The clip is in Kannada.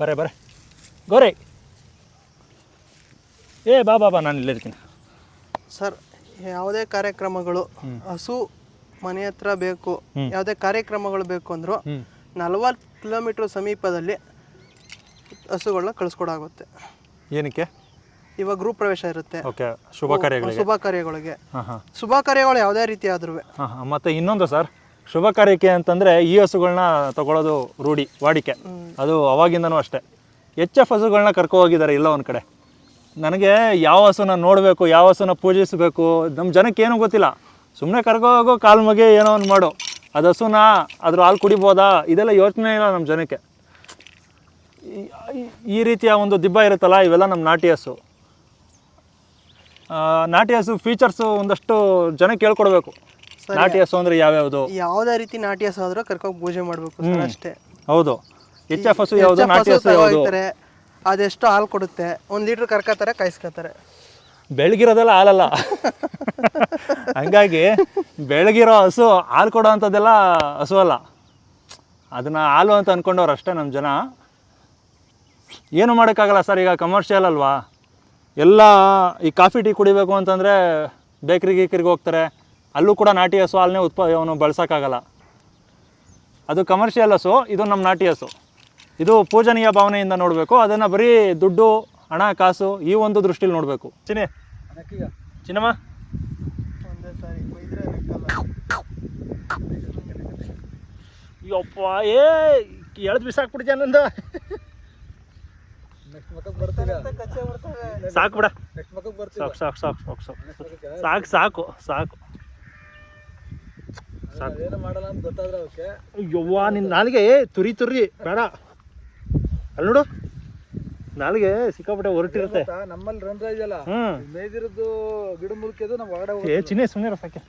ಬರೇ ಬರೇ. ಗೋರೆ. ಏ ಬಾ ಬಾ ಬಾ ನಾನು ಇಲ್ಲಿರ್ತೀನಿ ಸರ್ ಯಾವುದೇ ಕಾರ್ಯಕ್ರಮಗಳು ಹಸು ಮನೆ ಹತ್ರ ಬೇಕು ಯಾವುದೇ ಕಾರ್ಯಕ್ರಮಗಳು ಬೇಕು ಅಂದರೂ ನಲವತ್ತು ಕಿಲೋಮೀಟ್ರ್ ಸಮೀಪದಲ್ಲಿ ಹಸುಗಳನ್ನ ಕಳಿಸ್ಕೊಡಾಗುತ್ತೆ. ಏನಕ್ಕೆ? ಇವಾಗ ಗ್ರೂಪ್ ಪ್ರವೇಶ ಇರುತ್ತೆ. ಓಕೆ ಶುಭ ಕಾರ್ಯಗಳಿಗೆ. ಶುಭ ಕಾರ್ಯಗಳಿಗೆ. ಶುಭ ಕಾರ್ಯಗಳು ಯಾವುದೇ ರೀತಿ ಆದ್ರೂ ಮತ್ತು ಇನ್ನೊಂದು ಸರ್. ಶುಭ ಕಾರ್ಯಕ್ಕೆ ಅಂತಂದರೆ ಈ ಹಸುಗಳನ್ನ ತಗೊಳ್ಳೋದು ರೂಢಿ ವಾಡಿಕೆ. ಅದು ಅವಾಗಿಂದನೂ ಅಷ್ಟೇ. ಎಚ್ ಎಫ್ ಹಸುಗಳನ್ನ ಕರ್ಕೊ ಹೋಗಿದ್ದಾರೆ ಇಲ್ಲ ಒಂದು ಕಡೆ. ನನಗೆ ಯಾವ ಹಸುನ ನೋಡಬೇಕು ಯಾವ ಹಸುನ ಪೂಜಿಸಬೇಕು ನಮ್ಮ ಜನಕ್ಕೆ ಏನೂ ಗೊತ್ತಿಲ್ಲ. ಸುಮ್ಮನೆ ಕರ್ಕೊ ಹೋಗೋ ಕಾಲು ಮಗೆ ಏನೋ ಒಂದು ಮಾಡು. ಅದು ಹಸುನ ಅದ್ರ ಹಾಲು ಕುಡಿಬೋದಾ? ಇದೆಲ್ಲ ಯೋಚನೆ ಇಲ್ಲ ನಮ್ಮ ಜನಕ್ಕೆ. ಈ- ರೀತಿಯ ಒಂದು ದಿಬ್ಬ ಇರುತ್ತಲ್ಲ ಇವೆಲ್ಲ ನಮ್ಮ ನಾಟಿ ಹಸು. ನಾಟಿ ಹಸು ಫೀಚರ್ಸು ಒಂದಷ್ಟು ಜನಕ್ಕೆ ಹೇಳ್ಕೊಡ್ಬೇಕು ನಾಟಿ ಹಸು ಯಾವ ಯಾವ್ಯಾವುದು? ಯಾವ್ದೇ ರೀತಿ ನಾಟಿ ಹಸು ಆದ್ರೂ ಕರ್ಕೊಂಡು ಪೂಜೆ ಮಾಡ್ಬೇಕು ಸರ್ ಅಷ್ಟೇ. ಹೌದು. ಎಚ್ ಎಫ್ ಹಸು ಯಾವ್ದು? ಹೆಚ್ಚು ನಾಟಿ ಹಸು ಯಾವ್ದು? ಯಾವುದು ಅದೆಷ್ಟು ಹಾಲು ಕೊಡುತ್ತೆ. ಒಂದ್ ಲೀಟರ್ ಕರ್ಕೋತಾರೆ ಕಾಯಿಸ್ಕೊತಾರೆ. ಬೆಳಗಿರೋದೆಲ್ಲ ಹಾಲಲ್ಲ? ಹಂಗಾಗಿ ಬೆಳಗಿರೋ ಹಸು ಹಾಲು ಕೊಡೋ ಅಂಥದ್ದೆಲ್ಲ ಹಸು ಅಲ್ಲ. ಅದನ್ನ ಹಾಲು ಅಂತ ಅನ್ಕೊಂಡವ್ರು ಅಷ್ಟೇ ನಮ್ಮ ಜನ. ಏನು ಮಾಡೋಕ್ಕಾಗಲ್ಲ ಸರ್ ಈಗ ಕಮರ್ಷಿಯಲ್ ಅಲ್ವಾ? ಎಲ್ಲ ಈ ಕಾಫಿ ಟೀ ಕುಡಿಬೇಕು ಅಂತಂದರೆ ಬೇಕ್ರಿ ಗೀಕ್ರಿಗೆ ಹೋಗ್ತಾರೆ. ಅಲ್ಲೂ ಕೂಡ ನಾಟಿ ಹಸು ಹಾಲನ್ನೇ ಉತ್ಪ, ಅವನು ಬಳಸೋಕ್ಕಾಗಲ್ಲ. ಅದು ಕಮರ್ಷಿಯಲ್ ಹಸು, ಇದು ನಮ್ಮ ನಾಟಿ ಹಸು. ಇದು ಪೂಜನೀಯ ಭಾವನೆಯಿಂದ ನೋಡಬೇಕು. ಅದನ್ನು ಬರೀ ದುಡ್ಡು, ಹಣ, ಕಾಸು ಈ ಒಂದು ದೃಷ್ಟಿಲಿ ನೋಡಬೇಕು. ಚಿನ್ನೆ. ಚಿನ್ನಮ್ಮ. ಯಪ್ಪ, ಏ, ಎಳ್ದು ಬಿಸಾಕ್ಬಿಡ್ತೀಯ ನಂದು. ಸಾಕು ಬಿಡ. ಸಾಕು ಸಾಕು ಸಾಕು ಸಾಕು. ಸಾಕು ಸಾಕು. ಏನು ಮಾಡಲ್ಲ ಅಂತ ಗೊತ್ತಾದ್ರೆ ಅವಕ್ಕೆ ಯವ್ವ ನಿನ್ನ ನಾಲಿಗೆ ತುರಿ ತುರಿ ಬೇಡ. ಅಲ್ಲಿ ನೋಡು. ನಾಲಿಗೆ ಸಿಕ್ಕಾಪಟ್ಟೆ ಹೊರಟಿರುತ್ತೆ. ನಮ್ಮಲ್ಲಿ ರಂಧ್ರ ಇದೆಯಲ್ಲ? ಹ್ಮ್. ಮೇದಿರದ್ದು ಗಿಡ ಮುಲ್ಕಿದ್ದು ನಾವು ಒಳಗಡೆ ಏ ಚಿನ್ನೆ ಸುಮ್ಮನೆ ಸಾಕೆ